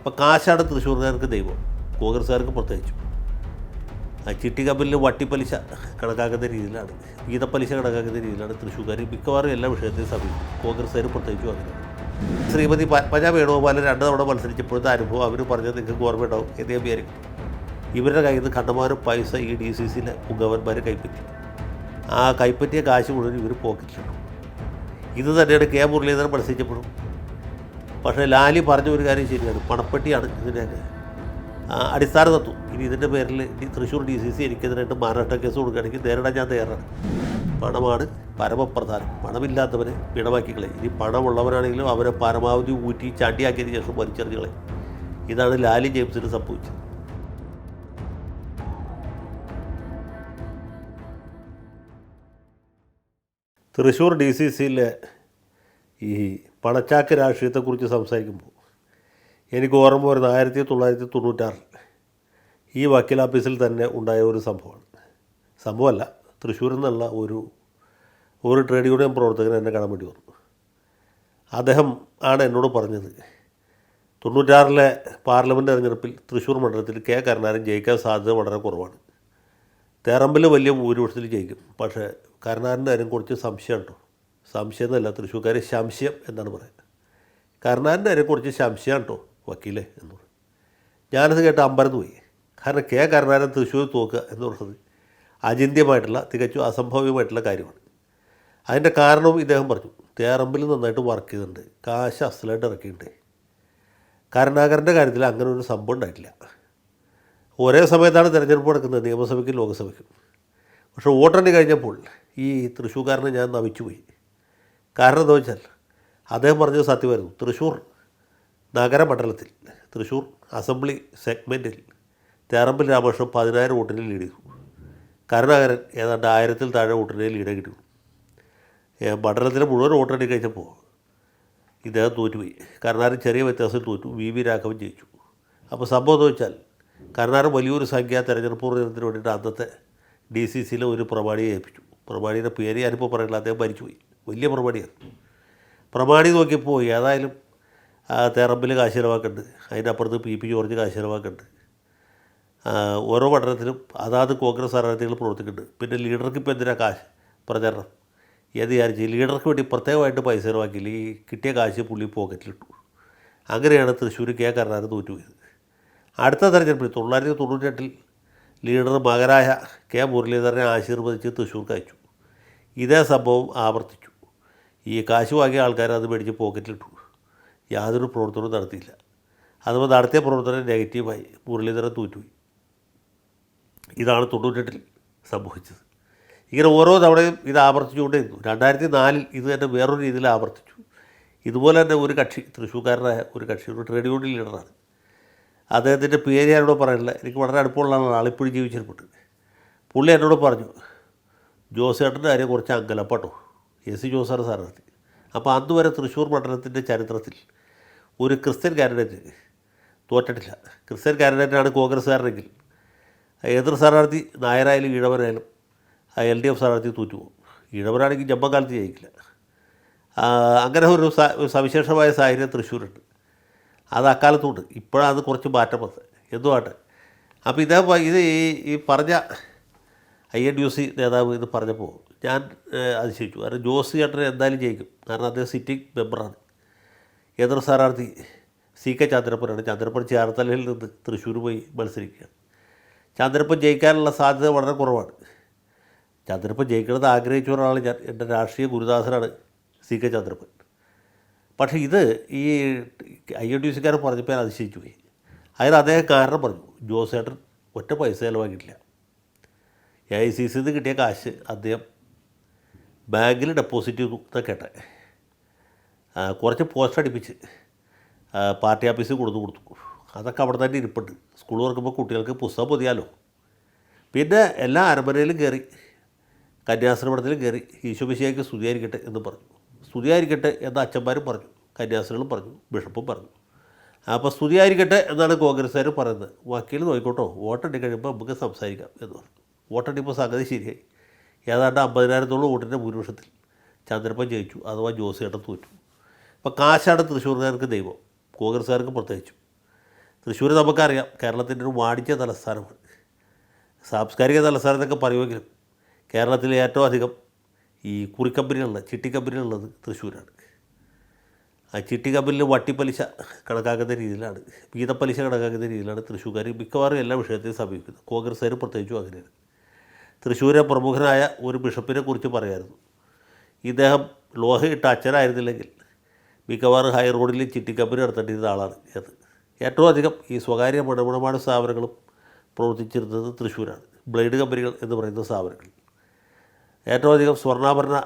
അപ്പോൾ കാശാണ് തൃശ്ശൂർകാർക്ക് ദൈവം. കോൺഗ്രസ്സുകാർക്ക് പ്രത്യേകിച്ചു. ആ ചിട്ടി കമ്പനിൽ വട്ടിപ്പലിശ കണക്കാക്കുന്ന രീതിയിലാണ്. വീതപ്പലിശ കണക്കാക്കുന്ന രീതിയിലാണ് തൃശ്ശൂർക്കാർ മിക്കവാറും എല്ലാ വിഷയത്തെയും സമീപിക്കും കോൺഗ്രസ്സുകാർ പ്രത്യേകിച്ചും അങ്ങനെയാണ് ശ്രീമതി പത്മജ വേണുഗോപാലൻ രണ്ട് തവണ മത്സരിച്ചപ്പോഴത്തെ അനുഭവം അവർ പറഞ്ഞത് നിങ്ങൾക്ക് ഓർമ്മ ഉണ്ടാവും എന്ന് വിചാരിക്കും. ഇവരുടെ കയ്യിൽ നിന്ന് കണ്ടമാനം പൈസ ഈ ഡി സി സിയിലെ പുങ്കവന്മാർ കൈപ്പറ്റി. ആ കൈപ്പറ്റിയ കാശ് മുഴുവൻ ഇവർ പോക്കറ്റിലിട്ടു. ഇത് തന്നെയാണ് കെ മുരളീധരൻ മത്സരിച്ചപ്പോഴും പക്ഷേ ലാലി പറഞ്ഞ ഒരു കാര്യം ശരിയാണ്. പണപ്പെട്ടിയാണ് ഇതിന്റെയൊക്കെ ആ, അടിസ്ഥാന തത്വം. ഇനി ഇതിന്റെ പേരിൽ തൃശ്ശൂർ ഡി സി സി എനിക്കെതിരായിട്ട് മഹാരാഷ്ട്ര കേസ് കൊടുക്കുകയാണെങ്കിൽ നേരിടാൻ ഞാൻ തയ്യാറാണ്. പണമാണ് പരമപ്രധാനം. പണമില്ലാത്തവരെ പിണമാക്കിക്കളെ ഇനി പണമുള്ളവരാണെങ്കിലും അവരെ പരമാവധി ഊറ്റി ചാണ്ടിയാക്കിയതിന് ശേഷം വലിച്ചെറിഞ്ഞുകളെ ഇതാണ് ലാലി ജെയിംസിന് സംഭവിച്ചത്. തൃശ്ശൂർ ഡി സി സിയിലെ ഈ പണച്ചാക്ക് രാഷ്ട്രീയത്തെക്കുറിച്ച് സംസാരിക്കുമ്പോൾ എനിക്ക് ഓർമ്മ വരുന്ന ആയിരത്തി തൊള്ളായിരത്തി തൊണ്ണൂറ്റാറിൽ ഈ വക്കീൽ ഓഫീസിൽ തന്നെ ഉണ്ടായ ഒരു സംഭവമാണ്. സംഭവമല്ല തൃശ്ശൂരിൽ നിന്നുള്ള ഒരു ഒരു ട്രേഡ് യൂണിയൻ പ്രവർത്തകൻ എന്നെ കാണാൻ വേണ്ടി വന്നു. അദ്ദേഹം ആണ് എന്നോട് പറഞ്ഞത് തൊണ്ണൂറ്റാറിലെ പാർലമെന്റ് തെരഞ്ഞെടുപ്പിൽ തൃശ്ശൂർ മണ്ഡലത്തിൽ കെ കരുണാകരൻ ജയിക്കാൻ സാധ്യത വളരെ കുറവാണ്. തേറമ്പിൽ വലിയ ഭൂരിപക്ഷത്തിൽ ജയിക്കും. പക്ഷേ കരുണാകരന്റെ കാര്യം കുറച്ച് സംശയമുണ്ടോ? സംശയം എന്നല്ല തൃശ്ശൂർക്കാർ സംശയം എന്നാണ് പറയുന്നത്. കരുണാകരന്റെ അതിനെ കുറച്ച് സംശയമാണ് കേട്ടോ വക്കീലേ എന്ന് പറഞ്ഞു ഞാനത് കേട്ട് അമ്പരന്ന് പോയി. കാരണം കെ കരുണാകരൻ തൃശ്ശൂർ തോക്കുക എന്ന് പറയുന്നത് അചിന്തിയമായിട്ടുള്ള തികച്ചും അസംഭവ്യമായിട്ടുള്ള കാര്യമാണ്. അതിന്റെ കാരണവും ഇദ്ദേഹം പറഞ്ഞു. തേറമ്പിൽ നന്നായിട്ട് വർക്ക് ചെയ്തിട്ടുണ്ട്. കാശ് അസലായിട്ട് ഇറക്കിയിട്ടുണ്ട്. കരുണാകരന്റെ കാര്യത്തിൽ അങ്ങനെ ഒരു സംഭവം ഉണ്ടായിട്ടില്ല. ഒരേ സമയത്താണ് തിരഞ്ഞെടുപ്പ് നടക്കുന്നത് നിയമസഭയ്ക്കും ലോക്സഭയ്ക്കും. പക്ഷേ വോട്ടെണ്ണി കഴിഞ്ഞപ്പോൾ ഈ തൃശ്ശൂർക്കാരനെ ഞാൻ നവിച്ചു പോയി കാരണം എന്താ വെച്ചാൽ അദ്ദേഹം പറഞ്ഞത് സത്യമായിരുന്നു. തൃശ്ശൂർ നഗരമണ്ഡലത്തിൽ തൃശ്ശൂർ അസംബ്ലി സെഗ്മെന്റിൽ തേറമ്പിൽ രാമകൃഷ്ണൻ പതിനായിരം വോട്ടിന് ലീഡ് ചെയ്തു. കരുണാകരൻ ഏതാണ്ട് ആയിരത്തിൽ താഴെ വോട്ടിനെ ലീഡ് കിട്ടി മണ്ഡലത്തിലെ മുഴുവൻ വോട്ടെണ്ണി കഴിഞ്ഞപ്പോൾ ഇദ്ദേഹം തോറ്റുപോയി. കരുണാകരൻ ചെറിയ വ്യത്യാസത്തിൽ തോറ്റു. വി വി രാഘവൻ ജയിച്ചു. അപ്പോൾ സംഭവം എന്ന് വെച്ചാൽ കരുണാകരൻ വലിയൊരു സംഖ്യ തെരഞ്ഞെടുപ്പ് പ്രചരണത്തിന് വേണ്ടിയിട്ട് അന്നത്തെ ഡി സി സിയിലെ ഒരു പ്രമാണിയെ ഏൽപ്പിച്ചു. പ്രമാണിയുടെ പേര് ഞാനിപ്പോൾ പറയില്ല അദ്ദേഹം മരിച്ചുപോയി. വലിയ പ്രമാണിയാണ് പ്രമാണി നോക്കിയപ്പോൾ ഏതായാലും തേറമ്പിൽ കാശ് ചിലവാക്കുന്നുണ്ട് അതിന്റെ അപ്പുറത്ത് പി പി ജോർജ് കാശ് ചിലവാക്കുന്നുണ്ട് ഓരോ പഠനത്തിലും അതാത് കോൺഗ്രസ് സ്ഥാനാർത്ഥികൾ പ്രവർത്തിക്കുന്നുണ്ട്. പിന്നെ ലീഡർക്ക് ഇപ്പോൾ എന്തിനാ കാശ്? പ്രചരണം. ഏത് വിചാരിച്ച്? ലീഡർക്ക് വേണ്ടി പ്രത്യേകമായിട്ട് പൈസ ചിലവാക്കിയില്ല ഈ കിട്ടിയ കാശ് പുള്ളി പോക്കറ്റിലിട്ടു. അങ്ങനെയാണ് തൃശ്ശൂർ കെ കരുണാകരൻ തോറ്റുപോയത്. അടുത്ത തെരഞ്ഞെടുപ്പിൽ തൊള്ളായിരത്തി തൊണ്ണൂറ്റെട്ടിൽ ലീഡർ മകനായ കെ മുരളീധരനെ ആശീർവദിച്ച് തൃശ്ശൂർക്ക് അയച്ചു. ഇതേ സംഭവം ആവർത്തിച്ചു. ഈ കാശ് വാങ്ങിയ ആൾക്കാർ അത് മേടിച്ച് പോക്കറ്റിലിട്ടു യാതൊരു പ്രവർത്തനവും നടത്തിയില്ല. അതുപോലെ നടത്തിയ പ്രവർത്തനം നെഗറ്റീവായി മുരളീധരൻ തോറ്റുപോയി. ഇതാണ് തൊണ്ണൂറ്റെട്ടിൽ സംഭവിച്ചത്. ഇങ്ങനെ ഓരോ തവണയും ഇത് ആവർത്തിച്ചുകൊണ്ടേയിരുന്നു. രണ്ടായിരത്തി നാലിൽ ഇത് തന്നെ വേറൊരു രീതിയിൽ ആവർത്തിച്ചു. ഇതുപോലെ തന്നെ ഒരു കക്ഷി തൃശ്ശൂർക്കാരനായ ഒരു കക്ഷി ഒരു ട്രേഡ് യൂണിയൻ ലീഡറാണ് അദ്ദേഹത്തിന്റെ പേര് ഞാനോട് പറയുന്നില്ല എനിക്ക് വളരെ അടുപ്പമുള്ള ആളിപ്പോഴും ജീവിച്ചിരിപ്പുണ്ട്. പുള്ളി എന്നോട് പറഞ്ഞു ജോസേട്ടന്റെ കാര്യം കുറച്ച് അങ്കലപ്പാട്ടോ എസ് സി ജോസാണ് സ്ഥാനാർത്ഥി അപ്പോൾ അന്ന് വരെ തൃശ്ശൂർ മണ്ഡലത്തിന്റെ ചരിത്രത്തിൽ ഒരു ക്രിസ്ത്യൻ കാൻഡിഡേറ്റ് തോറ്റിട്ടില്ല. ക്രിസ്ത്യൻ കാൻഡിഡേറ്റാണ് കോൺഗ്രസ്സുകാരനെങ്കിൽ എതിർ സ്ഥാനാർത്ഥി നായരായാലും ഈഴവനായാലും എൽ ഡി എഫ് സ്ഥാനാർത്ഥി തോറ്റുപോകും. ഈഴവനാണെങ്കിൽ ജമ്പകാലത്ത് ജയിക്കില്ല. അങ്ങനെ ഒരു സവിശേഷമായ സാഹചര്യം തൃശ്ശൂരുണ്ട്. അത് അക്കാലത്തുണ്ട്. ഇപ്പോഴത് കുറച്ച് മാറ്റം വന്നത്. എന്തുമാട്ടെ അപ്പോൾ ഇതേ ഇത് ഈ പറഞ്ഞ I N D U C നേതാവ് ഇത് പറഞ്ഞപ്പോൾ ഞാൻ അതിശയിച്ചു. കാരണം ജോസ് ചേട്ടൻ എന്തായാലും ജയിക്കും. കാരണം അദ്ദേഹം സിറ്റിംഗ് മെമ്പറാണ്. എതിർ സ്ഥാനാർത്ഥി സി കെ ചന്ദ്രപ്പനാണ്. ചന്ദ്രപ്പൻ ചേർത്തലയിൽ നിന്ന് തൃശ്ശൂർ പോയി മത്സരിക്കുകയാണ്. ചന്ദ്രപ്പൻ ജയിക്കാനുള്ള സാധ്യത വളരെ കുറവാണ്. ചന്ദ്രപ്പൻ ജയിക്കണമെന്ന് ആഗ്രഹിച്ച ഒരാൾ ഞാൻ എന്റെ രാഷ്ട്രീയ ഗുരുദാസനാണ് സി കെ ചന്ദ്രപ്പൻ. പക്ഷേ ഇത് ഈ ഐ എൻ ഡി സിക്കാരൻ പറഞ്ഞപ്പോൾ ഞാൻ അതിശയിച്ചു പോയി. അതിന് അദ്ദേഹം കാരണം പറഞ്ഞു. ജോസേട്ടൻ ഒറ്റ പൈസ ചിലവാക്കിയിട്ടില്ല. എ ഐ സി സിന്ന് കിട്ടിയ കാശ് അദ്ദേഹം ബാങ്കിൽ ഡെപ്പോസിറ്റ് ഇതൊക്കെ എന്നാണ് കേട്ടെ കുറച്ച് പോസ്റ്റ് അടിപ്പിച്ച് പാർട്ടി ഓഫീസിൽ കൊടുത്തു കൊടുത്തു. അതൊക്കെ അവിടെ തന്നെ ഇരിപ്പുണ്ട്. സ്കൂൾ തുറക്കുമ്പോൾ കുട്ടികൾക്ക് പുസ്തകം പൊതിയാലോ? പിന്നെ എല്ലാ അരമനയിലും കയറി കന്യാശ്രമണത്തിലും കയറി ഈശോമിശിയായിക്ക് സ്തുതിയായിരിക്കട്ടെ എന്ന് പറഞ്ഞു. സ്തുതിയായിരിക്കട്ടെ എന്ന് അച്ഛന്മാരും പറഞ്ഞു. കന്യാസ്ത്രീകളും പറഞ്ഞു. ബിഷപ്പും പറഞ്ഞു. അപ്പോൾ സ്തുതിയായിരിക്കട്ടെ എന്നാണ് കോൺഗ്രസ്സുകാർ പറയുന്നത്. വക്കീൽ നോക്കിക്കോട്ടോ വോട്ടെണ്ണി കഴിയുമ്പോൾ നമുക്ക് സംസാരിക്കാം എന്ന് പറഞ്ഞു. വോട്ടെണ്ണിപ്പോൾ സംഗതി ശരിയായി. ഏതാണ്ട് അമ്പതിനായിരത്തോളം വോട്ടിന്റെ ഭൂരിപക്ഷത്തിൽ ചന്ദ്രപ്പൻ ജയിച്ചു അഥവാ ജോസിയേട്ടൻ തോറ്റു. അപ്പോൾ കാശാണ് തൃശ്ശൂർകാർക്ക് ദൈവം കോൺഗ്രസ്സുകാർക്ക് പ്രത്യേകിച്ചു. തൃശ്ശൂർ നമുക്കറിയാം കേരളത്തിന്റെ ഒരു വാണിജ്യ തലസ്ഥാനമാണ്. സാംസ്കാരിക തലസ്ഥാനം എന്നൊക്കെ പറയുമെങ്കിലും കേരളത്തിലെ ഏറ്റവും അധികം ഈ കുറിക്കമ്പനികളുള്ള ചിട്ടി കമ്പനികളുള്ളത് തൃശ്ശൂരാണ്. ആ ചിട്ടി കമ്പനിയിൽ വട്ടിപ്പലിശ കണക്കാക്കുന്ന രീതിയിലാണ് വീതപ്പലിശ കണക്കാക്കുന്ന രീതിയിലാണ് തൃശ്ശൂർക്കാർ മിക്കവാറും എല്ലാ വിഷയത്തെയും സമീപിക്കുന്നത്. കോൺഗ്രസ്സുകാർ പ്രത്യേകിച്ചും അങ്ങനെയാണ്. തൃശ്ശൂരെ പ്രമുഖനായ ഒരു ബിഷപ്പിനെ കുറിച്ച് പറയായിരുന്നു. ഇദ്ദേഹം ലോഹയിട്ട് അച്ഛനായിരുന്നില്ലെങ്കിൽ മിക്കവാറും ഹൈ റോഡിൽ ചിട്ടിക്കമ്പനി നടത്തേണ്ടിയിരുന്ന ആളാണ് അത് ഏറ്റവും അധികം ഈ സ്വകാര്യ മണമണമാണ് സ്ഥാപനങ്ങളും പ്രവർത്തിച്ചിരുന്നത് തൃശ്ശൂരാണ്. ബ്ലേഡ് കമ്പനികൾ എന്ന് പറയുന്ന സ്ഥാപനങ്ങൾ. ഏറ്റവും അധികം സ്വർണാഭരണ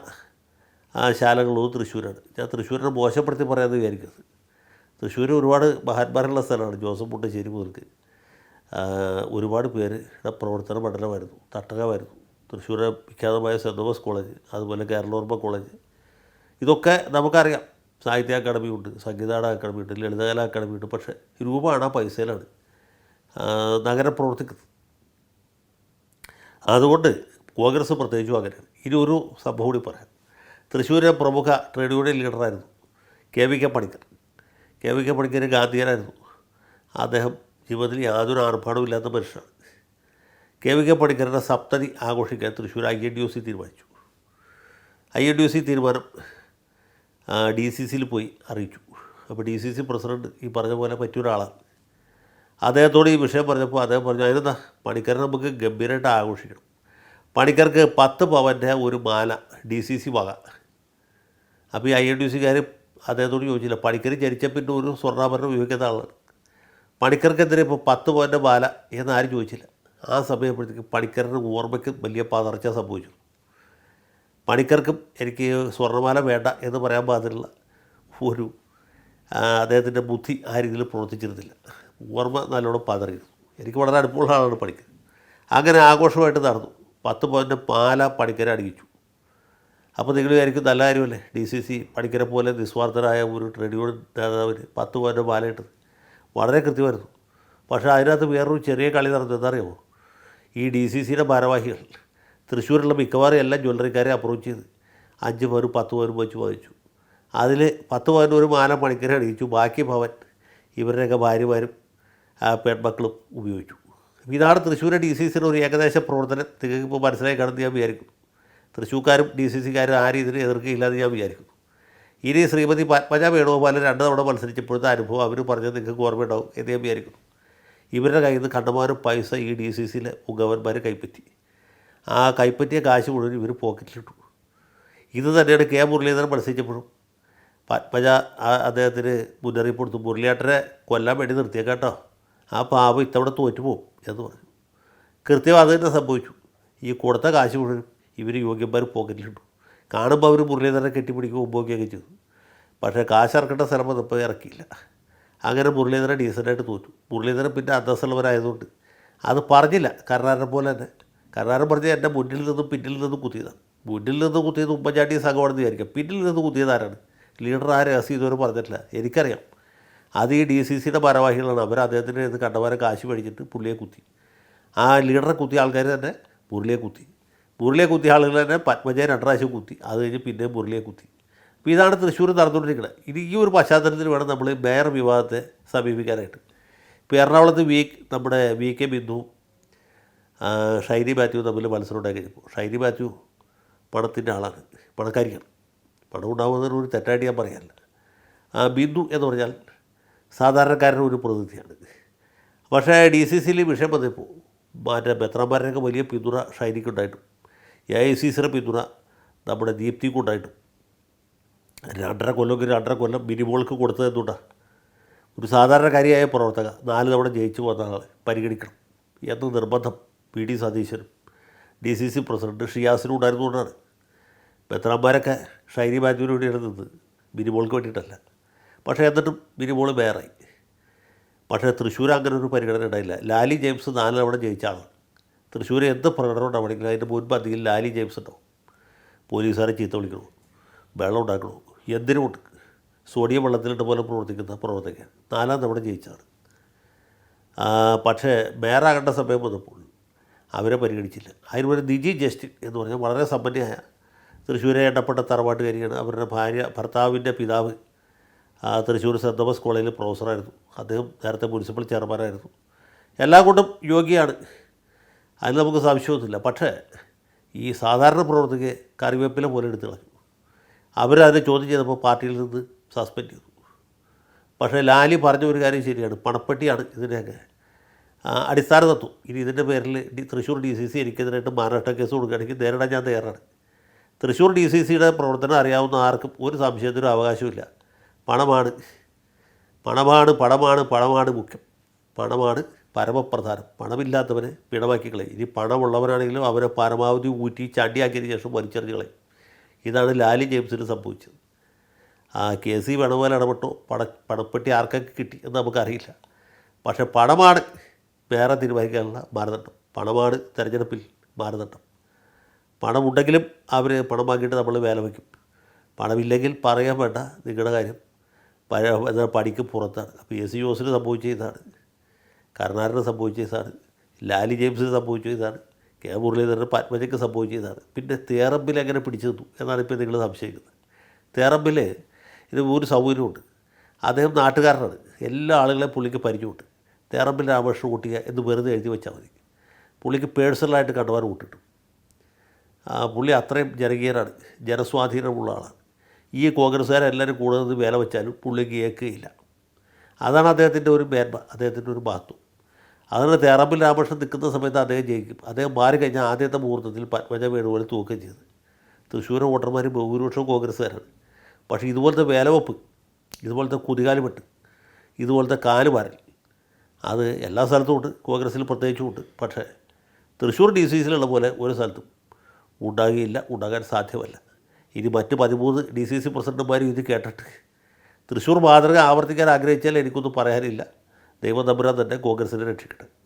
ശാലകളും തൃശ്ശൂരാണ്. ഞാൻ തൃശ്ശൂരിനെ മോശപ്പെടുത്തി പറയാമെന്ന് വിചാരിക്കരുത്. തൃശ്ശൂർ ഒരുപാട് മഹാന്മാരുള്ള സ്ഥലമാണ് ജോസഫ് മുട്ടശ്ശേരി മുതൽക്ക്. ഒരുപാട് പേരുടെ പ്രവർത്തന മണ്ഡലമായിരുന്നു തട്ടകമായിരുന്നു. തൃശ്ശൂരെ വിഖ്യാതമായ സെന്റ് തോമസ് കോളേജ് അതുപോലെ കേരളോർമ്മ കോളേജ്. ഇതൊക്കെ നമുക്കറിയാം. സാഹിത്യ അക്കാദമി ഉണ്ട് സംഗീതാട അക്കാദമി ഉണ്ട് ലളിതകല അക്കാദമി ഉണ്ട് പക്ഷേ രൂപമാണ് ആ പൈസയിലാണ് നഗരം പ്രവർത്തിക്കുന്നത് അതുകൊണ്ട് കോൺഗ്രസ് പ്രത്യേകിച്ചും അങ്ങനെയാണ് ഇനി ഒരു സംഭവം കൂടി പറയാം. തൃശ്ശൂരിലെ പ്രമുഖ trade union ലീഡറായിരുന്നു K V K Panicker. K V K Panicker ഗാന്ധിയനായിരുന്നു. അദ്ദേഹം ജീവിതത്തിൽ യാതൊരു ആർഭാടവും ഇല്ലാത്ത മനുഷ്യനാണ്. കെ വി കെ പണിക്കരുടെ സപ്തതി ആഘോഷിക്കാൻ Thrissur I N D O C തീരുമാനിച്ചു. I N D O C തീരുമാനം ഡി സി സിയിൽ പോയി അറിയിച്ചു. അപ്പോൾ ഡി സി സി പ്രസിഡന്റ് ഈ പറഞ്ഞ പോലെ പറ്റിയൊരാളാണ്. അദ്ദേഹത്തോട് ഈ വിഷയം പറഞ്ഞപ്പോൾ അദ്ദേഹം പറഞ്ഞു അതിനെന്താ? പണിക്കരെ നമുക്ക് ഗംഭീരമായിട്ട് ആഘോഷിക്കണം. പണിക്കർക്ക് പത്ത് പവന്റെ ഒരു മാല ഡി സി സി വക അപ്പോൾ ഈ ഐ എൻ ഡി സിക്കാർ അദ്ദേഹത്തോട് ചോദിച്ചില്ല പണിക്കർ ജനിച്ച പിന്നെ ഒരു സ്വർണാഭരണം ഉപയോഗിക്കുന്ന ആളാണ്. പണിക്കർക്കെതിരെ ഇപ്പോൾ പത്ത് പോയിന്റ് ബാല എന്നാരും ചോദിച്ചില്ല. ആ സമയപ്പോഴത്തേക്ക് പണിക്കരുടെ ഓർമ്മയ്ക്ക് വലിയ പതർച്ച സംഭവിച്ചു. പണിക്കർക്കും എനിക്ക് സ്വർണമാല വേണ്ട എന്ന് പറയാൻ പാടില്ല ഒരു അദ്ദേഹത്തിന്റെ ബുദ്ധി ആ രീതിയിൽ പ്രവർത്തിച്ചിരുന്നില്ല. ഓർമ്മ നല്ലോണം പതറിയിരുന്നു. എനിക്ക് വളരെ അടുപ്പമുള്ള ആളാണ് പണിക്കർ. അങ്ങനെ ആഘോഷമായിട്ട് നടന്നു. പത്ത് പോയിന്റ് പാല പണിക്കരെ അടിയിച്ചു അപ്പോൾ നിങ്ങൾ വിചാരിക്കും നല്ല കാര്യമല്ലേ? ഡി സി സി പണിക്കരെ പോലെ നിസ്വാർത്ഥരായ ഒരു ട്രേഡ് യൂണിയൻ നേതാവിന് പത്ത് പോയിന്റ് പാലയിട്ടത് വളരെ കൃത്യമായിരുന്നു. പക്ഷേ അതിനകത്ത് വേറൊരു ചെറിയ കളി നടന്നത് എന്താറിയാമോ ഈ ഡി സി സിയുടെ ഭാരവാഹികൾ തൃശ്ശൂരിലുള്ള മിക്കവാറും എല്ലാ ജ്വല്ലറിക്കാരെ അപ്രോച്ച് ചെയ്ത് അഞ്ച് പവനും പത്ത് പവനും വെച്ച് വാങ്ങിച്ചു. അതിൽ പത്ത് പവൻ ഒരു മാന പണിക്കരെ അണിയിച്ചു. ബാക്കി ഭവൻ ഇവരുടെയൊക്കെ ഭാര്യമാരും ആ, പെൺമക്കളും ഉപയോഗിച്ചു. ഇതാണ് തൃശ്ശൂരെ ഡി സി സിയുടെ ഒരു ഏകദേശ പ്രവർത്തനം. തികക്കിപ്പോൾ മനസ്സിലായി കടന്ന് ഞാൻ വിചാരിക്കുന്നു. തൃശ്ശൂർക്കാരും ഡി സി സിക്കാരും ആരും ഇതിന് എതിർക്കുകയില്ലെന്ന് ഞാൻ വിചാരിക്കുന്നു. ഇനി ശ്രീമതി പത്മജ വേണുഗോപാലൻ രണ്ട് തവണ മത്സരിച്ചപ്പോഴത്തെ അനുഭവം അവർ പറഞ്ഞത് നിങ്ങൾക്ക് ഓർമ്മയുണ്ടാവും എന്ന് വിചാരിക്കുന്നു. ഇവരുടെ കയ്യിൽ നിന്ന് കണ്ടമാനം പൈസ ഈ ഡി സി സിയിലെ മുഖവന്മാർ കൈപ്പറ്റി. ആ കൈപ്പറ്റിയ കാശ് മുഴുവൻ ഇവർ പോക്കറ്റിലിട്ടു. ഇത് തന്നെയാണ് കെ മുരളീധരൻ മത്സരിച്ചപ്പോഴും. പത്മജ അദ്ദേഹത്തിന് മുന്നറിയിപ്പ് കൊടുത്തു മുരളിയേട്ടനെ കൊല്ലാൻ വേണ്ടി നിർത്തിയേക്കാട്ടോ. ആ പാവം ഇത്തവണ തോറ്റുപോകും എന്ന് പറഞ്ഞു. കൃത്യം അത് തന്നെ സംഭവിച്ചു. ഈ കൊടുത്ത കാശ് മുഴുവൻ ഇവർ യോഗ്യന്മാർ പോക്കറ്റിലിട്ടു. കാണുമ്പോൾ അവർ മുരളീധരനെ കെട്ടിപ്പിടിക്കുക ഉപയോഗിക്കുകയൊക്കെ ചെയ്തു. പക്ഷേ കാശ് ഇറക്കേണ്ട സ്ഥലം വന്നപ്പോൾ ഇറക്കിയില്ല. അങ്ങനെ മുരളീധരൻ ഡീസന്റായിട്ട് തോറ്റു. മുരളീധരൻ പിന്നെ അന്തസ്സുള്ളവരായതുകൊണ്ട് അത് പറഞ്ഞില്ല. കരുണാരനെ പോലെ തന്നെ. കരുണാരൻ പറഞ്ഞ എന്റെ മുന്നിൽ നിന്നും പിന്നിൽ നിന്നും കുത്തിയതാണ്. മുന്നിൽ നിന്ന് കുത്തിയത് ഉമ്മൻചാണ്ടി സംഘമാണെന്ന് വിചാരിക്കാം. പിന്നിൽ നിന്ന് കുത്തിയത് ആരാണ്? ലീഡർ ആ രഹസ്യം ഇതുവരെ പറഞ്ഞിട്ടില്ല. എനിക്കറിയാം. അത് ഈ ഡി സി സിയുടെ ഭാരവാഹികളാണ്. അവർ അദ്ദേഹത്തിന്റെ കണ്ടമാനം കാശ് മേടിച്ചിട്ട് പുള്ളിയെ കുത്തി. ആ ലീഡറെ കുത്തിയ ആൾക്കാർ തന്നെ മുരളിയെ കുത്തി. മുരളിയെ കുത്തിയ ആളുകൾ തന്നെ പത്മജയെ രണ്ട് കുത്തി. അത് കഴിഞ്ഞ് പിന്നെ മുരളിയെ കുത്തി. അപ്പോൾ ഇതാണ് തൃശ്ശൂർ നടന്നുകൊണ്ടിരിക്കുന്നത് ഇനി ഈ ഒരു പശ്ചാത്തലത്തിൽ വേണം നമ്മൾ മേയർ വിവാദത്തെ സമീപിക്കാനായിട്ട്. ഇപ്പോൾ എറണാകുളത്ത് വി നമ്മുടെ വി കെ ബിന്ദു ഷൈനി മാത്യു തമ്മിൽ മത്സരം ഉണ്ടായി കഴിഞ്ഞപ്പോൾ ഷൈനി മാത്യു പണത്തിന്റെ ആളാണ്. പണക്കാരിയാണ്. പണം ഉണ്ടാകുന്നതിന് ഒരു തെറ്റായിട്ട് ഞാൻ പറയാനില്ല ആ ബിന്ദു എന്ന് പറഞ്ഞാൽ സാധാരണക്കാരന്റെ ഒരു പ്രതിനിധിയാണ്. പക്ഷേ ഡി സി സിയിൽ വിഷയം വന്നപ്പോൾ മറ്റേ. ബെത്രന്മാരുടെയൊക്കെ വലിയ പിന്തുണ ഷൈനിക്കുണ്ടായിട്ടും എ ഐ സി സിയുടെ പിന്തുണ നമ്മുടെ ദീപ്തിക്കുണ്ടായിട്ടും രണ്ടര കൊല്ലമെങ്കിൽ രണ്ടര കൊല്ലം മിനിമോൾക്ക് കൊടുത്തത് എന്തുകൊണ്ടാണ് ഒരു സാധാരണക്കാരിയായ പ്രവർത്തക നാല് തവണ ജയിച്ചു പോകുന്ന ആളെ പരിഗണിക്കണം. എന്ന് നിർബന്ധം പി ഡി സതീശനും ഡി സി സി പ്രസിഡന്റ് ഷിയാസിനും ഉണ്ടായിരുന്നുകൊണ്ടാണ് ബെത്രാന്മാരൊക്കെ ഷൈനി മാത്യുവിന് വേണ്ടിയാണ് നിന്നത് മിനിമോൾക്ക് വേണ്ടിയിട്ടല്ല. പക്ഷേ എന്നിട്ടും മിനിമോൾ വേറായി. പക്ഷേ തൃശ്ശൂർ അങ്ങനെ ഒരു പരിഗണന ഉണ്ടായില്ല. ലാലി ജെയിംസ് നാല് തവണ ജയിച്ച ആളാണ്. തൃശ്ശൂർ എന്ത് പ്രകടനം ഉണ്ടാവണമെങ്കിലും അതിന്റെ മുൻപ് അധികം ലാലി ജെയിംസ് ഉണ്ടാവും പോലീസുകാരെ ചീത്ത വിളിക്കണോ? വെള്ളം ഉണ്ടാക്കണോ? എന്തിനും സോഡിയം വെള്ളത്തിലിട്ട് പോലെ പ്രവർത്തിക്കുന്ന പ്രവർത്തകൻ? നാലാം തവണ ജയിച്ചാണ് പക്ഷേ മേയറാകേണ്ട സമയം വന്നപ്പോൾ അവരെ പരിഗണിച്ചില്ല. അതിന് ഒരു നിജി ജസ്റ്റിൻ എന്ന് പറഞ്ഞാൽ വളരെ സമ്പന്നയായ തൃശ്ശൂരെ എണ്ണപ്പെട്ട തറവാട്ടുകാരിയാണ്. അവരുടെ ഭാര്യ ഭർത്താവിന്റെ പിതാവ് തൃശ്ശൂർ സെന്റ് തോമസ് കോളേജിൽ പ്രൊഫസറായിരുന്നു. അദ്ദേഹം നേരത്തെ മുനിസിപ്പൽ ചെയർമാനായിരുന്നു. എല്ലാം കൊണ്ടും യോഗ്യയാണ്. അതിന് നമുക്ക് സംശയമൊന്നുമില്ല. പക്ഷേ ഈ സാധാരണ പ്രവർത്തകർ കറിവേപ്പില പോലെ എടുത്ത് കളഞ്ഞു. അവരതിനെ ചോദ്യം ചെയ്തപ്പോൾ പാർട്ടിയിൽ നിന്ന് സസ്പെൻഡ് ചെയ്തു. പക്ഷേ ലാലി പറഞ്ഞ ഒരു കാര്യം ശരിയാണ്. പണപ്പെട്ടിയാണ് ഇതിന്റെയൊക്കെ ആ, അടിസ്ഥാന തത്വം. ഇനി ഇതിന്റെ പേരിൽ തൃശ്ശൂർ ഡി സി സി എനിക്കെതിരായിട്ട് മാനനഷ്ട കേസ് കൊടുക്കുകയാണെങ്കിൽ നേരിടാൻ ഞാൻ തയ്യാറാണ്. തൃശ്ശൂർ ഡി സി സിയുടെ പ്രവർത്തനം അറിയാവുന്ന ആർക്കും ഒരു സംശയത്തിനും അവകാശമില്ല പണമാണ്. പണമാണ് പണമാണ് പണമാണ് മുഖ്യം. പണമാണ് പരമപ്രധാനം. പണമില്ലാത്തവനെ പിണമാക്കി കളയും. ഇനി പണമുള്ളവനാണെങ്കിലും അവരെ പരമാവധി ഊറ്റി ചാണ്ടിയാക്കിയതിന് ശേഷം വലിച്ചെറിഞ്ഞ് കളയും. ഇതാണ് ലാലി ജെയിംസിന് സംഭവിച്ചത്. ആ കെ സി വേണപോലെ ഇടപെട്ടോ. പണ പണപ്പെട്ടി ആർക്കൊക്കെ കിട്ടി എന്ന് നമുക്കറിയില്ല. പക്ഷേ പണമാണ് വേറെ തീരുമാനിക്കാനുള്ള മാനദണ്ഡം. പണമാണ് തിരഞ്ഞെടുപ്പിൽ മാനദണ്ഡം. പണമുണ്ടെങ്കിലും അവർ പണം വാങ്ങിയിട്ട് നമ്മൾ വേല വയ്ക്കും. പണമില്ലെങ്കിൽ പറയാൻ വേണ്ട നിങ്ങളുടെ കാര്യം. പഴയ പണിക്ക് പുറത്താണ്. അപ്പോൾ എ സി ജോസിന് സംഭവിച്ച ഇതാണ്. കരുണാകരന് സംഭവിച്ച കേസാണ് ലാലി ജെയിംസിന് സംഭവിച്ച കേസാണ് കെ മുരളീധരൻ പത്മജയ്ക്ക് സംഭവിച്ച കേസാണ് പിന്നെ തേറമ്പിൽ എങ്ങനെ പിടിച്ചു നിന്നു എന്നാണ് ഇപ്പോൾ നിങ്ങൾ സംശയിക്കുന്നത്. തേറമ്പിൽ ഇത് ഒരു സൗകര്യമുണ്ട്. അദ്ദേഹം നാട്ടുകാരനാണ്. എല്ലാ ആളുകളെ പുള്ളിക്ക് പരിചയമുണ്ട്. തേറമ്പിൽ രാമകൃഷ്ണൻ കുട്ടിക എന്ന് വെറുതെ എഴുതി വെച്ചാൽ മതി. പുള്ളിക്ക് പേഴ്സണലായിട്ട് കണ്ടുവാൻ കൂട്ടിട്ടു. പുള്ളി അത്രയും ജനകീയനാണ് ജനസ്വാധീനമുള്ള ആളാണ്. ഈ കോൺഗ്രസ്സുകാരെല്ലാവരും കൂടുതൽ വേല വെച്ചാലും പുള്ളിക്ക് കേൾക്കുകയില്ല അതാണ് അദ്ദേഹത്തിന്റെ ഒരു മേന്മ അദ്ദേഹത്തിന്റെ ഒരു മഹത്വം. അതിന് തേറാമ്പിൽ രാമകൃഷ്ണൻ നിൽക്കുന്ന സമയത്ത് അദ്ദേഹം ജയിക്കും. അദ്ദേഹം മാറി കഴിഞ്ഞാൽ ആദ്യത്തെ മുഹൂർത്തത്തിൽ പത്മജ വേണുപോലെ തൂക്കുകയും ചെയ്തു. തൃശ്ശൂർ വോട്ടർമാർ ഭൂരിപക്ഷവും കോൺഗ്രസ്സുകാരാണ്. പക്ഷേ ഇതുപോലത്തെ വേലവെപ്പ് ഇതുപോലത്തെ കുതികാലുമെട്ട് ഇതുപോലത്തെ കാലുമാരൽ അത് എല്ലാ സ്ഥലത്തും ഉണ്ട്. കോൺഗ്രസ്സിൽ പ്രത്യേകിച്ചും ഉണ്ട്. പക്ഷേ തൃശ്ശൂർ ഡി സി സിയിലുള്ള പോലെ ഒരു സ്ഥലത്തും ഉണ്ടാകുകയില്ല ഉണ്ടാകാൻ സാധ്യമല്ല. ഇനി മറ്റ് പതിമൂന്ന് ഡി സി സി പ്രസിഡന്റുമാരും ഇത് കേട്ടിട്ട് തൃശ്ശൂർ മാതൃക ആവർത്തിക്കാൻ ആഗ്രഹിച്ചാൽ എനിക്കൊന്നും പറയാനില്ല. ദൈവം തമ്പുരാൻ തന്നെ കോൺഗ്രസിനെ രക്ഷിക്കട്ടെ.